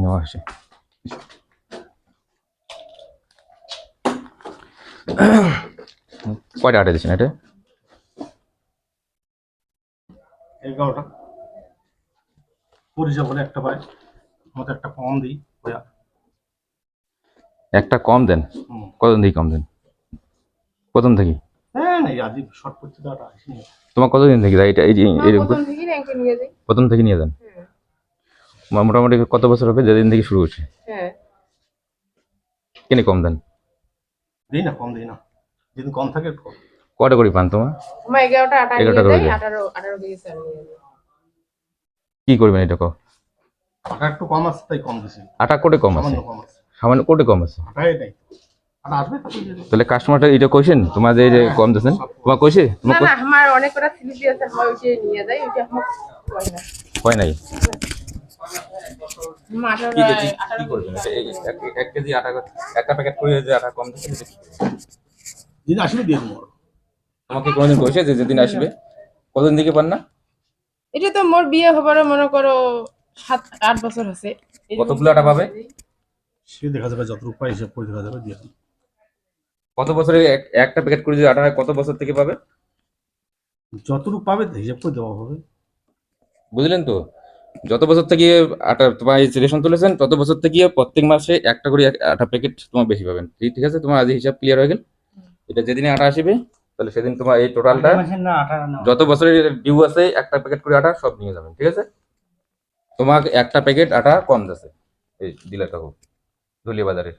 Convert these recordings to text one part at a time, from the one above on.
নেওয়া হয়েছে কয়টা আটা দিচ্ছেন এটা এগারোটা। পরিচয় বলে একটা পাই আমাদের একটা কম দিই একটা কম দেন? কতদিন থেকে কম দেন? প্রথম থেকে? হ্যাঁ না আজ শর্ট করতে দেওয়াটা আসেনি। তোমার কতদিন থেকে এটা এই যে এরকম? প্রথম থেকে নিয়ে দেন মোটামুটি কত বছর হবে? যেদিন থেকে শুরু হচ্ছে। হ্যাঁ। কিনে কম দেন। দিই না কম দিই না। যদি কম থাকে একটু কম। কটা করে পান তোমার? আমার এগারোটা এগারোটা করে আঠারো আঠারো কেজি চাল কি করবেন এটা কো আটা একটু কম আছে তাই কম দিছি। আটা কোটে কম আছে? সামান্য কম আছে। সামান্য কোটে কম আছে? আটাই নাই আটা আসবে তারপর দিয়ে দেবো। তাহলে কাস্টমারটা এটা কইছেন? তোমার যে এই যে কম দিচ্ছেন তোমার কইছে? তোমার না না আমার অনেক কটা স্লিপি আছে আমার ওইটা নিয়ে যাই ওইটা আমার হয় নাই? আমার আঠারো কি কি করবেন? এক- এক কেজি আটা একটা প্যাকেট করে যে আটা কম দিচ্ছেন এটা কি করবেন? যদি আসবে দিয়ে দেবো। তোমাকে কোনোদিন কইছে যে যেদিন আসবে। কতদিন পান না? এটা তো মোর বিয়ে হবার মনে করো সাত আট বছর হচ্ছে। কতগুলো আটা পাবে? সে দেখা যাবে হিসাব করে দেখা যাবে দিয়ে কত বছরে একটা প্যাকেট করে যে আটা হয়, কত বছর থেকে পাবে? যতটুকু পাবে হিসাব করে দেওয়া হবে। বুঝলেন তো? যত বছর থেকে আটা তোমার রেশন তুলেছেন তত বছর থেকে প্রত্যেক মাসে একটা করে আটা প্যাকেট তোমার বেশি পাবেন। ঠিক আছে? তোমার আজ হিসাব ক্লিয়ার হয়ে গেল? এটা যেদিনে আটা আসবে তাহলে সেদিন তোমার এই টোটালটা যত বছরের ডিউ আছে একটা প্যাকেট করে আটা সব নিয়ে যাবেন ঠিক আছে? তোমাকে একটা প্যাকেট আটা কম যাচ্ছে এই দিলে তখন ধুলিয়া বাজারের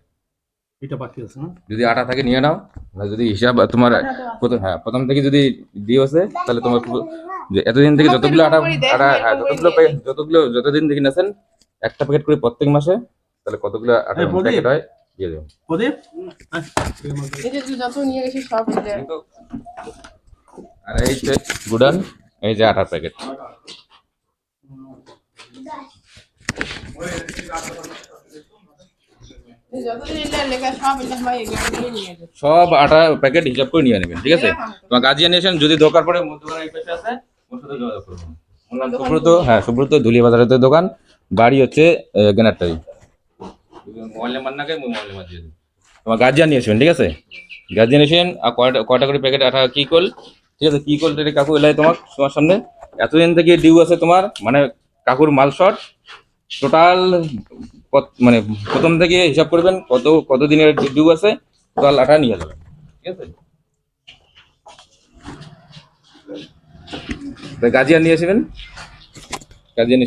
এটা বাকি আছে না যদি আটা থাকে নিয়ে নাও না যদি হিসাব তোমার প্রথম হ্যাঁ প্রথম থেকে যদি আছে তাহলে তোমার এতদিন থেকে যতগুলো আটা আটা হ্যাঁ যতগুলো যতগুলো যতদিন থেকে নেছেন একটা প্যাকেট করে প্রত্যেক মাসে তাহলে কতগুলো আটা প্যাকেট হয় দিয়ে দেবেন প্রদীপ? এই যে যত নিয়ে গেছি সব আর এই যে গুডান এই যে আটার প্যাকেট এই যতদিন এটা লেখা সব আটা প্যাকেট হিসাব করে নিয়ে নেবেন ঠিক আছে? তোমার গার্জিয়ান এসেন যদি দরকার পড়ে মধ্যখানে এই পাশে আছে ওর সাথে যোগাযোগ করবেন সুব্রত হ্যাঁ সুব্রত ধুলিয়া বাজারের দোকান বাড়ি হচ্ছে গেনারটারি মোবাইল নাম্বার না মোবাইল নাম্বার দিয়ে তোমার গার্জিয়ান নিয়ে আসবেন ঠিক আছে? গার্জিয়ান এসেন আর কয়টা কয়টা করে প্যাকেট আটা কি কল? ঠিক আছে কি কল কাকু এলাই তোমার তোমার সামনে? এতদিন থেকে ডিউ আছে তোমার মানে কাকুর মাল শর্ট টোটাল মানে প্রথম থেকে হিসাব করবেন কত কত দিনের ডিউ আছে টোটাল আটা নিয়ে যাবেন, ঠিক আছে? গাজিয়া নিয়ে আসবেন? গাজিয়া এসে